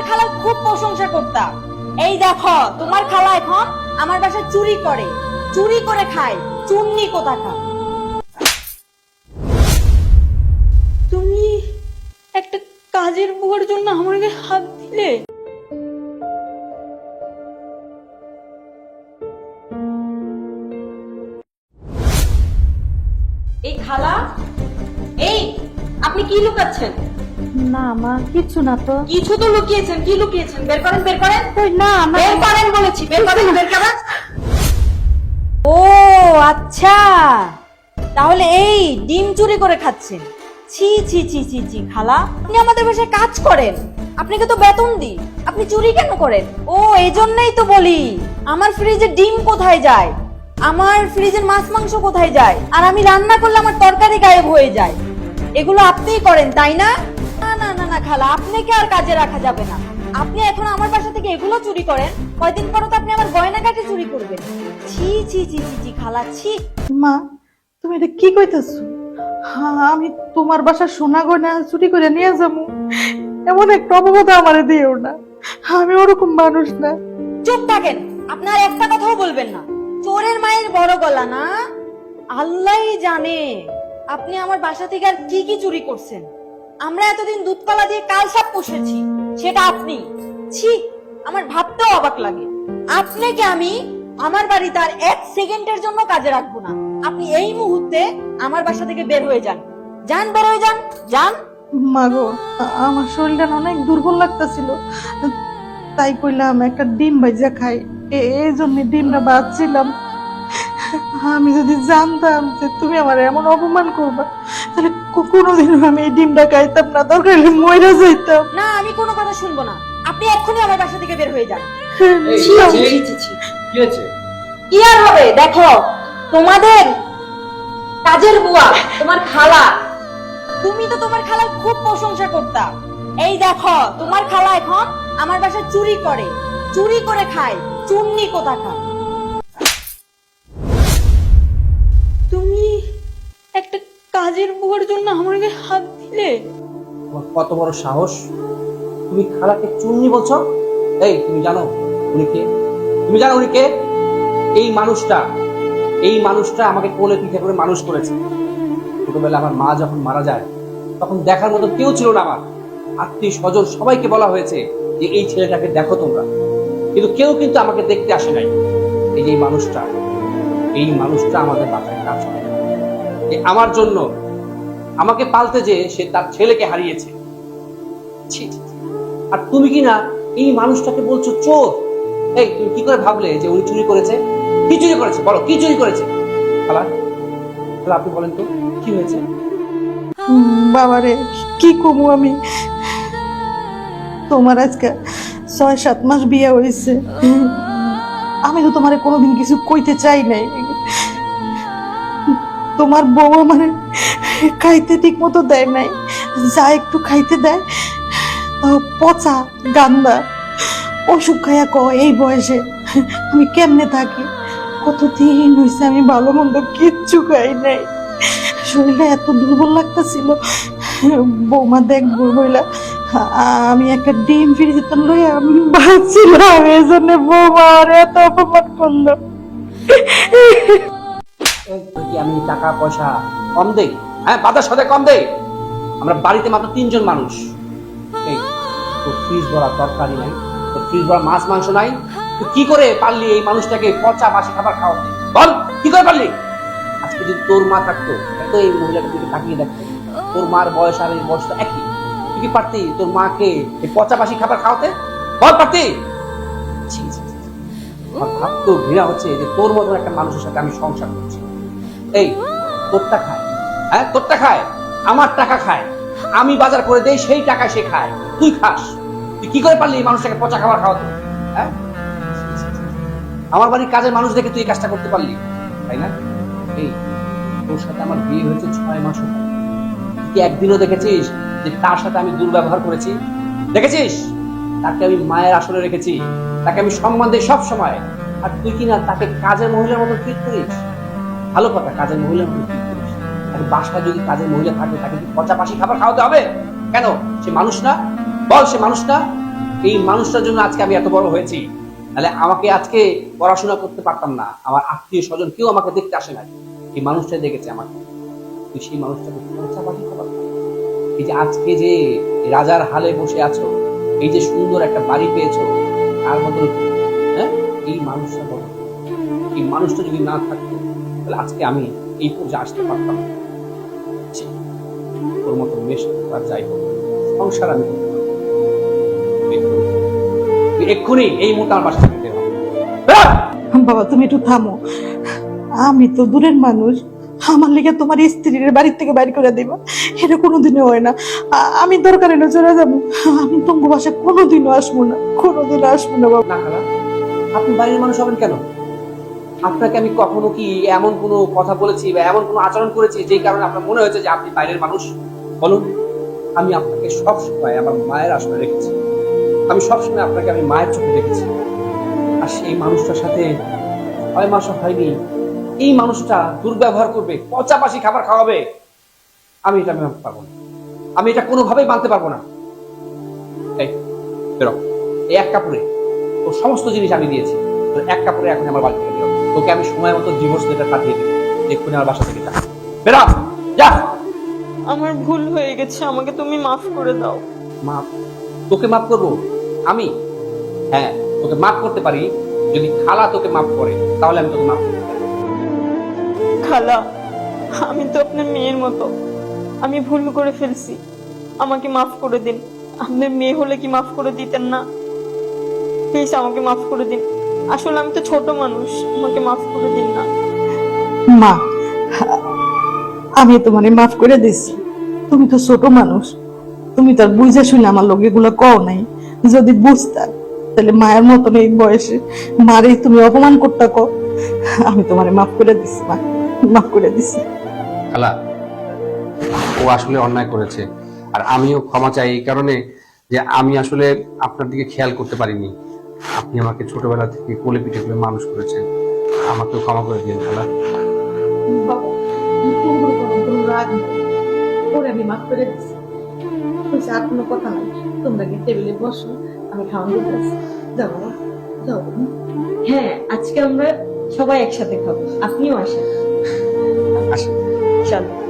তোমার খালার খুব প্রশংসা করতাম। এই দেখো, তোমার খালা এখন আমার বাসায় চুরি করে। চুরি করে খায়। চুন্নি কোথাকা তুমি একটা কাজের বুয়ার জন্য আমার হাত দিলে? এই খালা, এই, আপনি কি লুকাচ্ছেন? না মা কিচ্ছু না তো। কিছু তো লুকিয়েছেন কি লুকিয়েছেন? বের করেন বের করেন। কই না বের করেন বলেছি বের করেন বের করেন। ও আচ্ছা। তাহলে এই ডিম চুরি করে খাচ্ছেন। ছি ছি ছি ছি ছি খালা আপনি আমাদের বাসায় কাজ করেন। আপনাকে তো বেতন দিই। আপনি চুরি কেন করেন? ও এই জন্যই তো বলি। আমার ফ্রিজে ডিম কোথায় যায়? আমার ফ্রিজের মাছ মাংস কোথায় যায়? আর আমি রান্না করলে আমার তরকারি গায়েব হয়ে যায়। এগুলো আপনিই করেন তাই না না না না না? খালা আপনাকে আর কাজে রাখা যাবে না। আপনি এখন আমার বাসা থেকে এগুলো চুরি করেন কয়দিন পর তো আপনি আমার গয়না কাটে চুরি করবেন। ছি ছি ছি ছি ছি খালা ছি। মা তুমি এটা কি কইতেছো? হ্যাঁ আমি তোমার বাসা সোনা গয়না চুরি করে নিয়ে যাব। এমন একটা অপবাদ আমারে দিও না। আমি ওরকম মানুষ না। চুপ থাকেন আপনার একটা কথাও বলবেন না। চোরের মায়ের বড় গলা না? আল্লাহই জানে আপনি আমার বাসা থেকে আর কি কি চুরি করছেন। আমরা এতদিন দুধকলা দিয়ে কাল সাপ পুষেছি, সেটা আপনি। ছি, আমার ভাবতেও অবাক লাগে। আপনাকে আমি আমার বাড়িতে আর এক সেকেন্ডের জন্য কাজে রাখব না। আপনি এই মুহূর্তে আমার বাসা থেকে বের হয়ে যান। যান বের হয়ে যান যান। মাগো আমার শরীরটা অনেক দুর্বল লাগতেছিল। তাই কইলাম একটা ডিম ভাইজা খাই। এই জন্য ডিমটা বাঁচছিলাম। আমি যদি জানতাম যে তুমি আমার এমন অপমান করবা। তাহলে কোনোদিনও আমি এই ডিমটা খাইতাম না দরকার হলে মইরা যাইতাম। না আমি কোনো কথা শুনব না। আপনি এক্ষুনি আমার বাসা থেকে বের হয়ে যান। কি হয়েছে? কি আর হবে? দেখো তোমাদের কাজের বুয়া তোমার খালা। তুমি তো তোমার খালার খুব প্রশংসা করতা। এই দেখো তোমার খালা এখন আমার বাসায় চুরি করে। চুরি করে খায় চুন্নি কোথাকা তুমি কাজের বুয়ার জন্য আমার গায়ে হাত দিলে। তোমার কত বড় সাহস? তুমি খালাকে চুন্নি বলছো? এই, তুমি জানো উনি কে? তুমি জানো উনি কে? এই মানুষটা এই মানুষটা আমাকে কোলে পিঠে করে মানুষ করেছে। ছোটবেলা আমার মা যখন মারা যায়, তখন দেখার মতো কেউ ছিল না আমার। আত্মীয় স্বজন সবাইকে বলা হয়েছে যে এই ছেলেটাকে দেখো তোমরা। কিন্তু কেউ কিন্তু আমাকে দেখতে আসে নাই। এই যে মানুষটা, এই মানুষটা আমাদের বাসায় কাজ করে। আমার জন্য আমাকে পালতে যে সে তার ছেলেকে হারিয়েছে। আর তুমি কি না এই মানুষটাকে বলছো, চোর এই, তুমি কি করে ভাবলে যে উনি চুরি করেছে? কি চুরি করেছে? বলো, কি চুরি করেছে? খালা খালা, আপনি বলেন তো, কি হয়েছে? বাবারে, কি কমু আমি? তোমার আজকে ছয়, সাত মাস বিয়ে হয়েছে। আমি তো তোমারে কোনোদিন কিছু কইতে চাই নাই। তোমার বউ মানে খাইতে ঠিক মতো দেয় নাই। যা একটু খাইতে দেয় পচা গান্দা অসুখ খাইয়া ক এই বয়সে আমি কেমনে থাকি? কতদিন হয়েছে আমি ভালো মন্দ কিচ্ছু খাই নাই। শরীরটা এত দুর্বল লাগতেছিল। বৌমা দেখব বইলা আমি একটা ডিম ফিরে যেতাম লইয়া বাঁচছিলাম এই জন্য বৌমা আর এত অপমান করল। আমি টাকা পয়সা কম দেই? হ্যাঁ বাজার সাথে কম দেই আমরা বাড়িতে মাত্র তিনজন মানুষ। তোর ফ্রিজ ভরা তরকারি নাই। তোর ফ্রিজ ভরা মাছ, মাংস নাই। কি করে পারলি এই মানুষটাকে পচা খাবার বল, কি করে পারলি? আজকে যদি তোর মা থাকতো এই তাকিয়ে দেখতো, তোর মার বয়স আর এই বয়সটা একই। তুই কি পারতি তোর মাকে এই পচা বাসি খাবার খাওয়াতে? বল, পারতি? ভাবতেও ঘৃণা হচ্ছে যে তোর মতন একটা মানুষের সাথে আমি সংসার করছি। এই, তোরটা খায় হ্যাঁ তোরটা খায়, আমার টাকা খায়। আমি বাজার করে দেই, সেই টাকা সে খায়। তুই খাস। তুই কি করে পারলি মানুষটাকে পচা খাবার খাওয়াতে? হ্যাঁ? আমার বাড়ির কাজের মানুষ দেখে তুই কাজটা করতে পারলি, তাই না? এই, তোর সাথে আমার বিয়ে হয়েছে ছয় মাস একদিনও দেখেছিস যে তার সাথে আমি দুর্ব্যবহার করেছি? দেখেছিস? তাকে আমি মায়ের আসলে রেখেছি। তাকে আমি সম্মান দিই সব সময়। আর তুই কি না তাকে কাজের মহিলার মতো ট্রিট করিস? ভালো কথা, কাজের মহিলার মতো বাসায় যদি কাজের মহিলা থাকে, তাকে কি পচা পাশি খাবার খাওয়াতে হবে? কেন? সে মানুষ না? বল, সে মানুষ না? এই মানুষটার জন্য আজকে আমি এত বড় হয়েছি। তাহলে আমাকে আজকে পড়াশোনা করতে পারতাম না। আমার আত্মীয় স্বজন কেউ আমাকে দেখতে আসে না এই মানুষটা দেখেছে আমাকে। তুই সেই মানুষটাকে পচাপাচি খাবার এই যে আজকে যে রাজার হালে বসে আছো, এই যে সুন্দর একটা বাড়ি পেয়েছ, তার বদল হ্যাঁ? এই মানুষটা বলো। এই মানুষটা যদি না থাকতো, তাহলে আজকে আমি এই পর্যায়ে আসতে পারতাম না। মেশ আর যাই হোক সংসার আমি। এক্ষুনি- এই মুহূর্তে আমার বাসা থেকে বের হ। বের হ! বাবা তুমি একটু থামো। আমি তো দূরের মানুষ। আমার লেগে তোমার স্ত্রীর বাড়ির থেকে বাইর করে দিবা। এটা কোনোদিনও হয় না। আমি দরকার এনে চলে যাব। আমি তোমার বাসায় কোনোদিনও আসব না। কোনোদিনও আসব না বাবা। আপনি বাইরের মানুষ হবেন কেন? আপনাকে আমি কখনো কি এমন কোনো কথা বলেছি বা এমন কোনো আচরণ করেছি যেই কারণে আপনার মনে হয়েছে যে আপনি বাইরের মানুষ? বলুন, আমি আপনাকে সব সময় আমার মায়ের আসনে রেখেছি। আমি সব সময় আপনাকে আমি মায়ের চোখে রেখেছি আর সেই মানুষটার সাথে ছয় মাসও হয়নি। এই মানুষটা দুর্ব্যবহার করবে, পচাপাশি খাবার খাওয়াবে। আমি এটা মানতে পারব না। আমি এটা কোনোভাবেই মানতে পারব না। এই, বেরো। এই এক কাপড়ে তোর সমস্ত জিনিস আমি দিয়েছি। এক কাপড়ে এখন আমার বাড়ি থেকে তোকে আমি সময় মতো ডিভোর্স লেটার পাঠিয়ে দেবো। এক্ষুনি আমার বাসা থেকে যা। বেরো! যা! আমার ভুল হয়ে গেছে আমাকে তুমি মাফ করে দাও। মাফ? তোকে মাফ করব? আমি? হ্যাঁ তোকে মাফ করতে পারি যদি খালা তোকে মাফ করে তাহলে আমি তোকে মাফ করতে পারি খালা আমি তো আপনার মেয়ের মতো। আমি ভুল করে ফেলছি। আমাকে মাফ করে দিন। আপনার মেয়ে হলে কি মাফ করে দিতেন না? প্লিজ আমাকে মাফ করে দিন। আসলে আমি তো ছোট মানুষ আমাকে মাফ করে দিন না। মা আমি তোমারে মাফ করে দিছি। তুমি তো ছোট মানুষ। তুমি তো আর বুঝে শুনে আমার লোক এগুলো কও নাই। যদি বুঝতা তাহলে মায়ের মতন এই বয়সে মারে তুমি অপমান করতে কো আমি তোমারে মাফ করে দিছি মা। মাফ করে দিছি। খালা ও আসলে অন্যায় করেছে। আর আমিও ক্ষমা চাই এই কারণে যে আমি আসলে আপনার দিকে খেয়াল করতে পারিনি। আপনি আমাকে ছোটবেলা থেকে কোলে পিঠে করে মানুষ করেছেন। আমাকেও ক্ষমা করে দিন খালা। আমি মাফ করে দিছি। আর কোনো কথা নাই তোমরা গিয়ে টেবিলে বসো আমি খাওয়ান দিতে যাব যাও হ্যাঁ আজকে আমরা সবাই একসাথে খাব। আপনিও আসেন। আসেন। চলো।